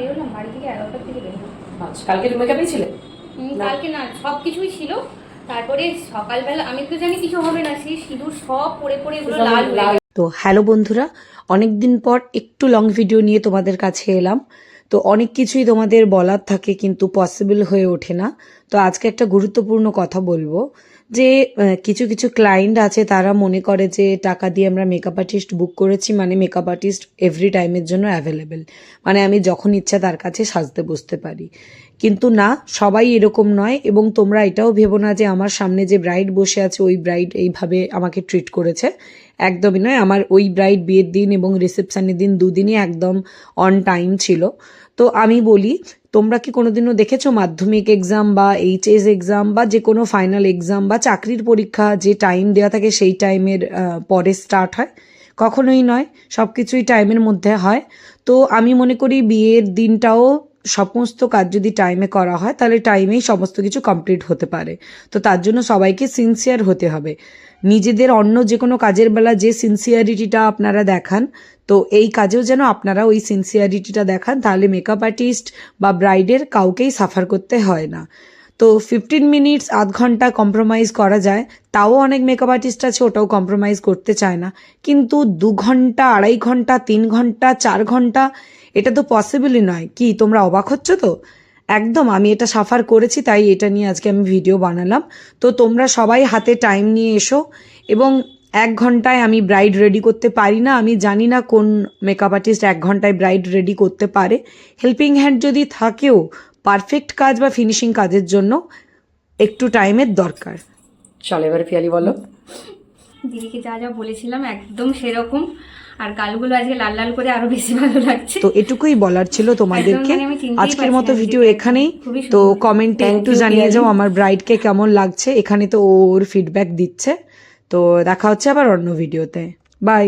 বেরোলাম বাড়ি থেকে এগারোটার থেকে বেরোলাম আচ্ছা কালকে মেকআপই ছিলে? কালকে না সব কিছুই ছিল। তারপরে সকালবেলা আমি তো জানি কিছু হবে না সেই সিঁদুর সব পরে পরে এগুলো লাল হয়ে তো হ্যালো বন্ধুরা অনেক দিন পর একটু লং ভিডিও নিয়ে তোমাদের কাছে এলাম। তো অনেক কিছুই তোমাদের বলার থাকে কিন্তু পসিবল হয়ে ওঠে না। তো আজকে একটা গুরুত্বপূর্ণ কথা বলব যে কিছু কিছু ক্লায়েন্ট আছে তারা মনে করে যে, টাকা দিয়ে আমরা মেকআপ আর্টিস্ট বুক করেছি মানে মেকআপ আর্টিস্ট এভরি টাইমের জন্য অ্যাভেলেবেল মানে আমি যখন ইচ্ছা তার কাছে সাজতে বসতে পারি। কিন্তু না, সবাই এরকম নয় এবং তোমরা এটাও ভেবো না যে আমার সামনে যে ব্রাইড বসে আছে, ওই ব্রাইড এইভাবে আমাকে ট্রিট করেছে। একদমই নয়, আমার ওই ব্রাইড বিয়ের দিন এবং রিসেপশনের দিন দুদিনই একদম অন টাইম ছিল। তো আমি বলি, তোমরা কি কোনোদিনও দেখেছ মাধ্যমিক এক্সাম বা এইচএস এক্সাম বা যে কোনো ফাইনাল এক্সাম বা চাকরির পরীক্ষা যে টাইম দেওয়া থাকে সেই টাইমের পরে স্টার্ট হয়? কখনোই নয় সব কিছুই টাইমের মধ্যে হয়। তো আমি মনে করি বিয়ের দিনটাও সমস্ত কাজ যদি টাইমে করা হয়, তাহলে টাইমেই সমস্ত কিছু কমপ্লিট হতে পারে। তো তার জন্য সবাইকে সিনসিয়ার হতে হবে। নিজেদের অন্য যে কোনো কাজের বেলা যে সিনসিয়ারিটিটা আপনারা দেখান, তো এই কাজেও যেন আপনারা ওই সিনসিয়ারিটিটা দেখান, তাহলে মেকআপ আর্টিস্ট বা ব্রাইডের কাউকেই সাফার করতে হয় না। তো ফিফটিন মিনিটস আধ ঘণ্টা কম্প্রোমাইজ করা যায়। তাও অনেক মেকআপ আর্টিস্ট আছে, ওটাও কম্প্রোমাইজ করতে চায় না। কিন্তু দু ঘণ্টা, আড়াই ঘণ্টা, তিন ঘণ্টা, চার ঘণ্টা, এটা তো পসিবলই নয়। কি, তোমরা অবাক হচ্ছ তো? একদম, আমি এটা সাফার করেছি, তাই এটা নিয়ে আজকে আমি ভিডিও বানালাম। তো তোমরা সবাই হাতে টাইম নিয়ে এসো এবং এক ঘন্টায় আমি ব্রাইড রেডি করতে পারি না আমি জানি না কোন মেকআপ আর্টিস্ট এক ঘন্টায় ব্রাইড রেডি করতে পারে। হেল্পিং হ্যান্ড যদি থাকেও পারফেক্ট কাজ বা ফিনিশিং কাজের জন্য একটু টাইমের দরকার। চল এবার পিয়ালি বলো। দিদিকে যা যা বলেছিলাম একদম সেরকম। আর গালগুলো আজকে লাল লাল করে আরও বেশি ভালো লাগছে। তো এটুকুই বলার ছিল তোমাদেরকে। মানে আজকের মতো ভিডিও এখানেই। তো। কমেন্টে একটু জানিয়ে যাও আমার ব্রাইডকে কেমন লাগছে। এখানে তো ওর ফিডব্যাক দিচ্ছে। তো দেখা হচ্ছে আবার অন্য ভিডিওতে বাই